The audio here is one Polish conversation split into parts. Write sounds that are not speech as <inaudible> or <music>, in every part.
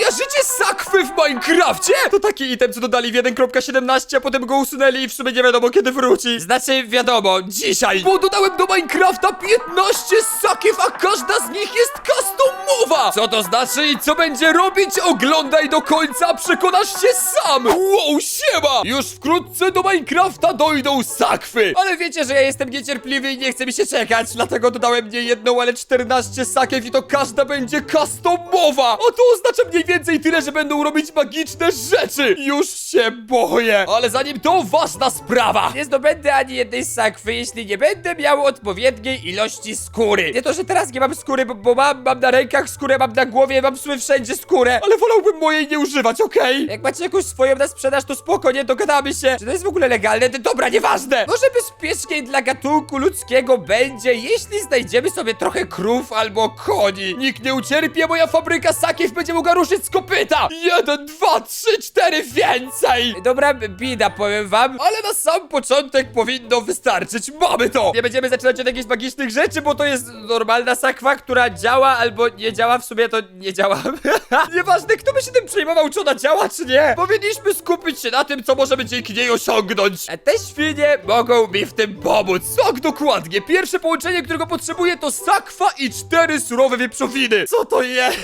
Kojarzycie sakwy w Minecrafcie? To taki item, co dodali w 1.17, a potem go usunęli i w sumie nie wiadomo kiedy wróci. Znaczy, wiadomo, dzisiaj. Bo dodałem do Minecrafta 15 sakiew, a każda z nich jest customowa. Co to znaczy i co będzie robić? Oglądaj do końca, przekonasz się sam. Wow, siema! Już wkrótce do Minecrafta dojdą sakwy. Ale wiecie, że ja jestem niecierpliwy i nie chce mi się czekać, dlatego dodałem nie jedną, ale 14 sakiew i to każda będzie customowa. A to oznacza mniej więcej tyle, że będą robić magiczne rzeczy. Już się boję. Ale zanim to, ważna sprawa. Nie zdobędę ani jednej sakwy, jeśli nie będę miał odpowiedniej ilości skóry. Nie to, że teraz nie mam skóry, bo, bo mam, mam na rękach skórę, mam na głowie, mam wszędzie skórę. Ale wolałbym mojej nie używać, okej? Jak macie jakąś swoją na sprzedaż, to spoko, nie dogadamy się. Czy to jest w ogóle legalne? Dobra, nieważne. Może bezpieczniej dla gatunku ludzkiego będzie, jeśli znajdziemy sobie trochę krów albo koni. Nikt nie ucierpie, moja fabryka sakiew będzie mogła ruszyć z kopyta. Jeden, dwa, trzy, cztery, więcej. Dobra, bida, powiem wam, ale na sam początek powinno wystarczyć. Mamy to. Nie będziemy zaczynać od jakichś magicznych rzeczy, bo to jest normalna sakwa, która działa albo nie działa. W sumie to nie działa. <laughs> Nieważne, kto by się tym przejmował, czy ona działa, czy nie. Powinniśmy skupić się na tym, co możemy dzięki niej osiągnąć. A te świnie mogą mi w tym pomóc. Tak, dokładnie. Pierwsze połączenie, którego potrzebuję, to sakwa i cztery surowe wieprzowiny. Co to jest?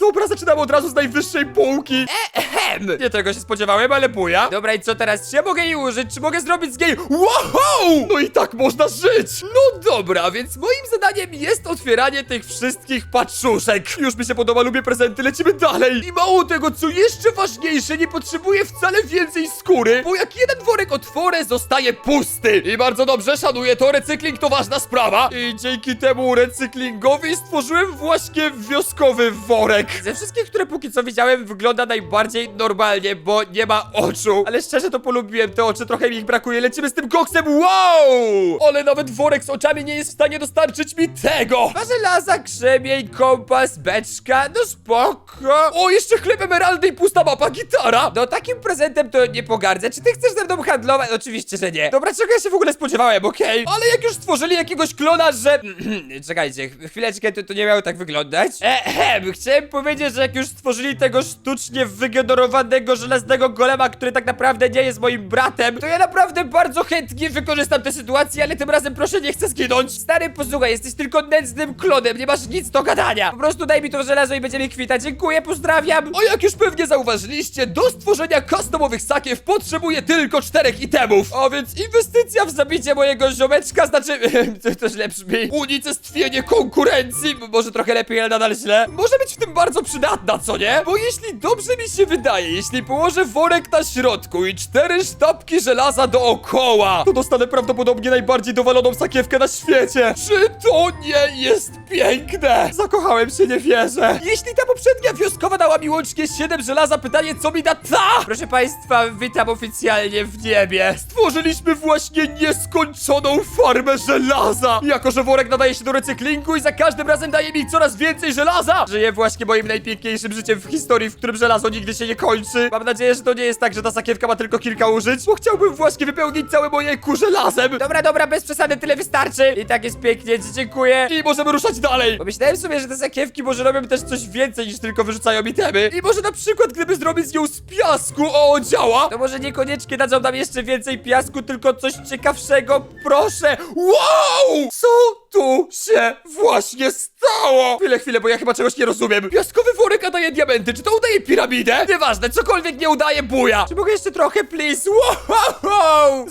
Dobra, zaczynamy od razu z najwyższej półki. Ehem. Nie tego się spodziewałem, ale buja. Dobra, i co teraz? Czy ja mogę jej użyć? Czy mogę zrobić z niej? Wow! No i tak można żyć. No dobra, więc moim zadaniem jest otwieranie tych wszystkich paczuszek. Już mi się podoba, lubię prezenty, lecimy dalej. I mało tego, co jeszcze ważniejsze, nie potrzebuję wcale więcej skóry, bo jak jeden worek otworzę, zostaje pusty. I bardzo dobrze, szanuję to, recykling to ważna sprawa. I dzięki temu recyklingowi stworzyłem właśnie wioskowy worek. Ze wszystkich, które póki co widziałem, wygląda najbardziej normalnie, bo nie ma oczu. Ale szczerze to polubiłem te oczy, trochę mi ich brakuje. Lecimy z tym koksem, wow! Ale nawet worek z oczami nie jest w stanie dostarczyć mi tego. Ma żelaza, krzemień, kompas, beczka, no spoko. O, jeszcze chleb emeraldy i pusta mapa, gitara. No takim prezentem to nie pogardzę. Czy ty chcesz ze mną handlować? Oczywiście, że nie. Dobra, czego ja się w ogóle spodziewałem, okej? Ale jak już stworzyli jakiegoś klona, że... <clears throat> Czekajcie, chwileczkę, to, to nie miało tak wyglądać. Ehem, chciałem powiedzieć, że jak już stworzyli tego sztucznie wygenerowanego żelaznego golema, który tak naprawdę nie jest moim bratem, to ja naprawdę bardzo chętnie wykorzystam tę sytuację, ale tym razem proszę nie chcę zginąć. Stary, posłuchaj, jesteś tylko nędznym klonem, nie masz nic do gadania. Po prostu daj mi to żelazo i będziemy kwita. Dziękuję, pozdrawiam. A jak już pewnie zauważyliście, do stworzenia customowych sakiew potrzebuję tylko czterech itemów. A więc inwestycja w zabicie mojego ziomeczka, znaczy, <laughs> to, to źle brzmi, unicestwienie konkurencji, może trochę lepiej, ale nadal źle, może być w tym bardzo przydatna, co nie? Bo jeśli dobrze mi się wydaje, jeśli położę worek na środku i cztery sztabki żelaza dookoła, to dostanę prawdopodobnie najbardziej dowaloną sakiewkę na świecie. Czy to nie jest piękne? Zakochałem się, nie wierzę. Jeśli ta poprzednia wioskowa dała mi łącznie 7 żelaza, pytanie co mi da ta? Proszę państwa, witam oficjalnie w niebie. Stworzyliśmy właśnie nieskończoną farmę żelaza. Jako, że worek nadaje się do recyklingu i za każdym razem daje mi coraz więcej żelaza. Żyję właśnie moim najpiękniejszym życiem w historii, w którym żelazo nigdy się nie kończy. Mam nadzieję, że to nie jest tak, że ta sakiewka ma tylko kilka użyć, bo chciałbym właśnie wypełnić całe moje ku żelazem. Dobra, dobra, bez przesady, tyle wystarczy. I tak jest pięknie, dziękuję. I możemy ruszać dalej. Pomyślałem sobie, że te sakiewki może robią też coś więcej niż tylko wyrzucają itemy. I może na przykład, gdyby zrobić z nią z piasku, o, działa. To może niekoniecznie dadzą nam jeszcze więcej piasku, tylko coś ciekawszego, proszę. Wow! Co tu się właśnie stało? Chwilę, chwilę, bo ja chyba czegoś nie rozumiem. Piaskowy worek a daje diamenty, czy to udaje piramidę? Nieważne, cokolwiek nie udaje buja. Czy mogę jeszcze trochę, please? Wow!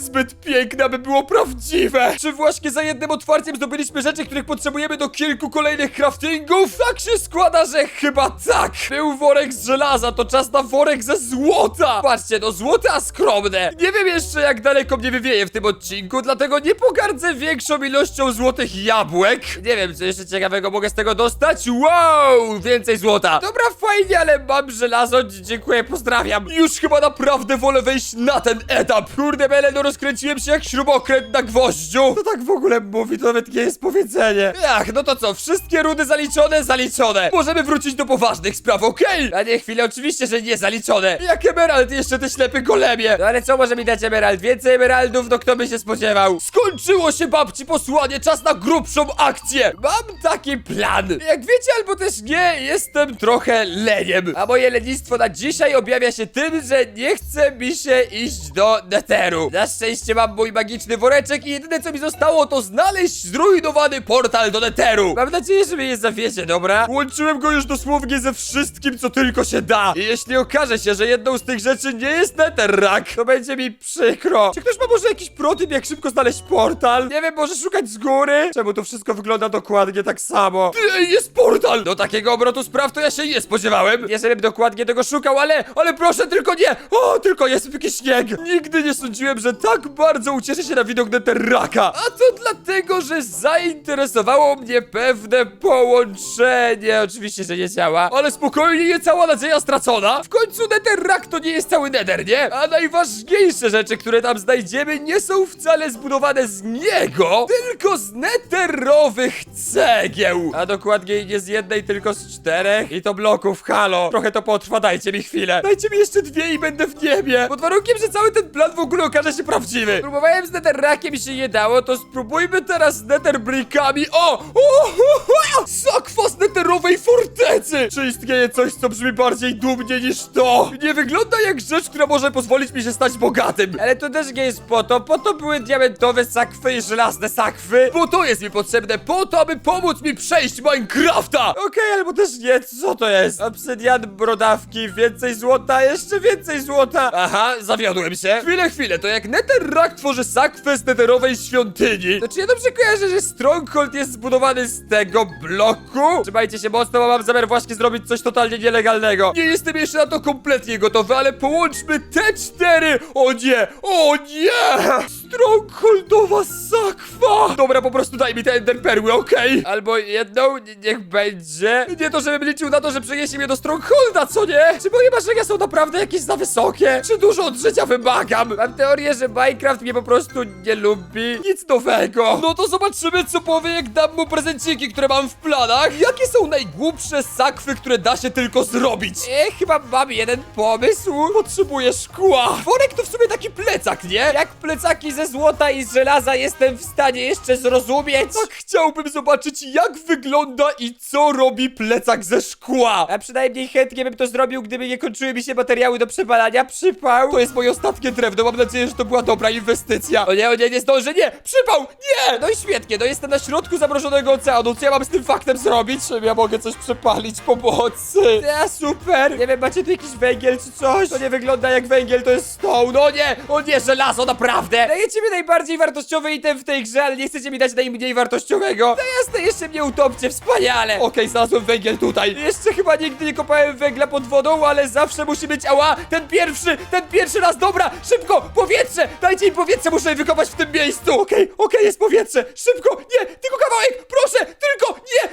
Piękne, aby było prawdziwe. Czy właśnie za jednym otwarciem zdobyliśmy rzeczy, których potrzebujemy do kilku kolejnych craftingów? Tak się składa, że chyba tak. Był worek z żelaza, to czas na worek ze złota. Patrzcie, no złote, a skromne. Nie wiem jeszcze, jak daleko mnie wywieje w tym odcinku, dlatego nie pogardzę większą ilością złotych jabłek. Nie wiem, co jeszcze ciekawego mogę z tego dostać. Wow, więcej złota. Dobra, fajnie, ale mam żelazo. Dziękuję, pozdrawiam. Już chyba naprawdę wolę wejść na ten etap. Kurde, Bele, no rozkręciłem się jak śrubokręt na gwoździu. To tak w ogóle mówi, to nawet nie jest powiedzenie. Ach, no to co, wszystkie rudy zaliczone, zaliczone. Możemy wrócić do poważnych spraw, okej? A nie, chwilę, oczywiście, że nie zaliczone. Jak emerald jeszcze ty ślepy golemie. No ale co może mi dać emerald? Więcej emeraldów, no kto by się spodziewał? Skończyło się babci posłanie, czas na grubszą akcję. Mam taki plan. Jak wiecie albo też nie, jestem trochę trochę leniem. A moje lenistwo na dzisiaj objawia się tym, że nie chce mi się iść do Netheru. Na szczęście mam mój magiczny woreczek i jedyne co mi zostało to znaleźć zrujnowany portal do Netheru. Mam nadzieję, że mnie nie zawiecie, dobra? Łączyłem go już dosłownie ze wszystkim, co tylko się da. I jeśli okaże się, że jedną z tych rzeczy nie jest Netherrack, to będzie mi przykro. Czy ktoś ma może jakiś protyp, jak szybko znaleźć portal? Nie wiem, może szukać z góry? Czemu to wszystko wygląda dokładnie tak samo? Ej, jest portal! Do takiego obrotu spraw to ja się nie spodziewałem. Nie żebym dokładnie tego szukał, ale, ale proszę, tylko nie! O, tylko jest jakiś śnieg! Nigdy nie sądziłem, że tak bardzo ucieszę się na widok Netherracka. A to dlatego, że zainteresowało mnie pewne połączenie. Oczywiście, że nie działa, ale spokojnie, nie cała nadzieja stracona. W końcu Netherrack to nie jest cały Nether, nie? A najważniejsze rzeczy, które tam znajdziemy, nie są wcale zbudowane z niego, tylko z netherowych cegieł. A dokładniej nie z jednej, tylko z czterech. I to bloków, halo. Trochę to potrwa, dajcie mi chwilę. Dajcie mi jeszcze dwie i będę w niebie. Pod warunkiem, że cały ten plan w ogóle okaże się prawdziwy. Próbowałem z netherrackiem i się nie dało, to spróbujmy teraz z netherbrickami. O! o! Sakwa z netherowej fortecy! Czy istnieje coś, co brzmi bardziej dumnie niż to? Nie wygląda jak rzecz, która może pozwolić mi się stać bogatym. Ale to też nie jest po to. Po to były diamentowe sakwy i żelazne sakwy. Bo to jest mi potrzebne po to, aby pomóc mi przejść Minecrafta. Okej, albo też nie. Co to jest? Obsydian, brodawki, więcej złota, jeszcze więcej złota. Aha, zawiodłem się. Chwilę, chwilę, to jak Netherrack tworzy sakwę z netherowej świątyni, to czy ja dobrze kojarzę, że Stronghold jest zbudowany z tego bloku? Trzymajcie się mocno, bo mam zamiar właśnie zrobić coś totalnie nielegalnego. Nie jestem jeszcze na to kompletnie gotowy, ale połączmy te cztery. O nie, o nie! Strongholdowa sakwa! Dobra, po prostu daj mi te enderperły, okej? Albo jedną, nie- niech będzie. Nie to, żebym liczył na to, że przeniesie mnie do Strongholda, co nie? Czy moje marzenia są naprawdę jakieś za wysokie? Czy dużo od życia wymagam? Mam teorię, że Minecraft mnie po prostu nie lubi. Nic nowego. No to zobaczymy, co powie, jak dam mu prezenciki, które mam w planach. Jakie są najgłupsze sakwy, które da się tylko zrobić? E, chyba mam jeden pomysł. Potrzebuję szkła. Worek to w sumie taki plecak, nie? Jak plecaki ze złota i z żelaza jestem w stanie jeszcze zrozumieć. Tak chciałbym zobaczyć, jak wygląda i co robi plecak ze szkła. A przynajmniej chętnie bym to zrobił, gdyby nie kończyły mi się materiały do przepalania. Przypał. To jest moje ostatnie drewno. Mam nadzieję, że to była dobra inwestycja. O nie, o nie, nie zdążę. Nie! Przypał! Nie! No i świetnie. No jestem na środku zamrożonego oceanu. Co ja mam z tym faktem zrobić? Czym ja mogę coś przepalić? Pomocy. Ja, super. Nie wiem, macie tu jakiś węgiel czy coś? To nie wygląda jak węgiel, to jest stone. No nie! O nie, żelazo, naprawdę! Dajecie mi najbardziej wartościowy item w tej grze, ale nie chcecie mi dać najmniej wartościowego. No jasne, jeszcze mnie utopcie, wspaniale! Okej, znalazłem węgiel tutaj. Jeszcze chyba nigdy nie kopałem węgla pod wodą, ale zawsze musi być, ała, ten pierwszy, ten pierwszy raz, dobra, szybko, powietrze! Dajcie mi powietrze, muszę je wykopać w tym miejscu. Okej, okej, jest powietrze, szybko, nie, tylko kawałek, proszę, tylko, nie, ty nie!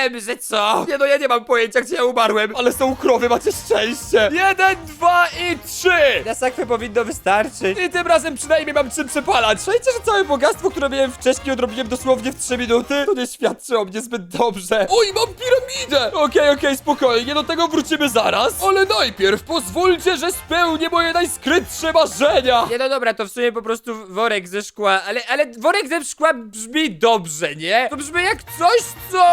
Ehem, że co? Nie no, ja nie mam pojęcia, gdzie ja umarłem, ale są krowy, macie szczęście. Jeden, dwa i trzy! Na sakwę powinno wystarczyć. I tym razem przynajmniej mam czym przepalać. Szajcie, że całe bogactwo, które miałem wcześniej, odrobiłem dosłownie w 3 minuty. To nie świadczy o mnie zbyt dobrze. Oj, mam piramidę! Okej, okej, spokojnie, do tego wrócimy zaraz. Ale najpierw pozwólcie, że spełnię moje najskrytsze marzenia. Nie, no dobra, to w sumie po prostu worek ze szkła, ale, ale worek ze szkła brzmi dobrze, nie? To brzmi jak coś, co...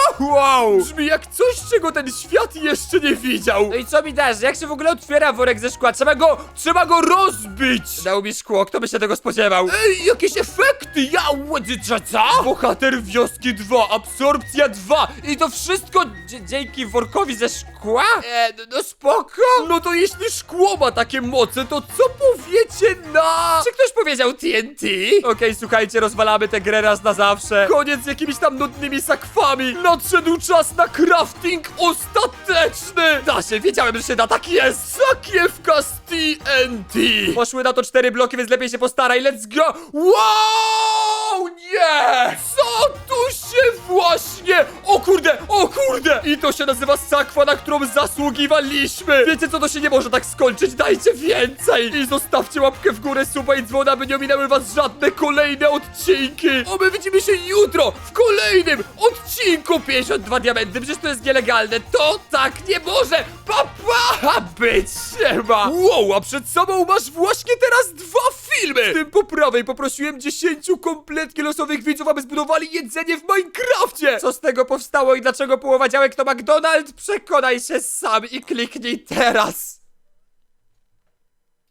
<laughs> wow! Brzmi jak coś, czego ten świat jeszcze nie widział. No i co mi dasz? Jak się w ogóle otwiera worek ze szkła? Trzeba go, trzeba go rozbić! Dał mi szkło, kto by się tego spodziewał? Ej, jakieś efekty! Ja łodzyczę, co? Bohater wioski 2, absorpcja 2 i to wszystko dzie- dzięki workowi ze szkła? E, no, no spoko. No to jeśli szkło ma takie moce, to co powiecie na... Czy ktoś powiedział TNT? Okej, słuchajcie, rozwalamy tę grę raz na zawsze. Koniec z jakimiś tam nudnymi sakwami. Nadszedł czas na crafting ostateczny. Da się, wiedziałem, że się da, tak jest. Sakiewka z TNT. Poszły na to cztery bloki, więc lepiej się postaraj. Let's go. Wow, nie! Co tu się właśnie... O kurde, o kurde! I to się nazywa sakwa, na którą zasługiwaliśmy. Wiecie co, to się nie może tak skończyć. Dajcie więcej. I zostawcie łapkę w górę, suba i dzwona, by nie ominęły was żadne kolejne odcinki. O, my widzimy się jutro w kolejnym odcinku 52 diamenty. Przecież to jest nielegalne. To tak nie może. Pa, pa! Być trzeba! Wow, a przed sobą masz właśnie teraz dwa filmy! W tym po prawej poprosiłem 10 kompletnie losowych widzów, aby zbudowali jedzenie w Minecrafcie! Co z tego powstało i dlaczego połowa działek to McDonald's? Przekonaj się sam i kliknij teraz!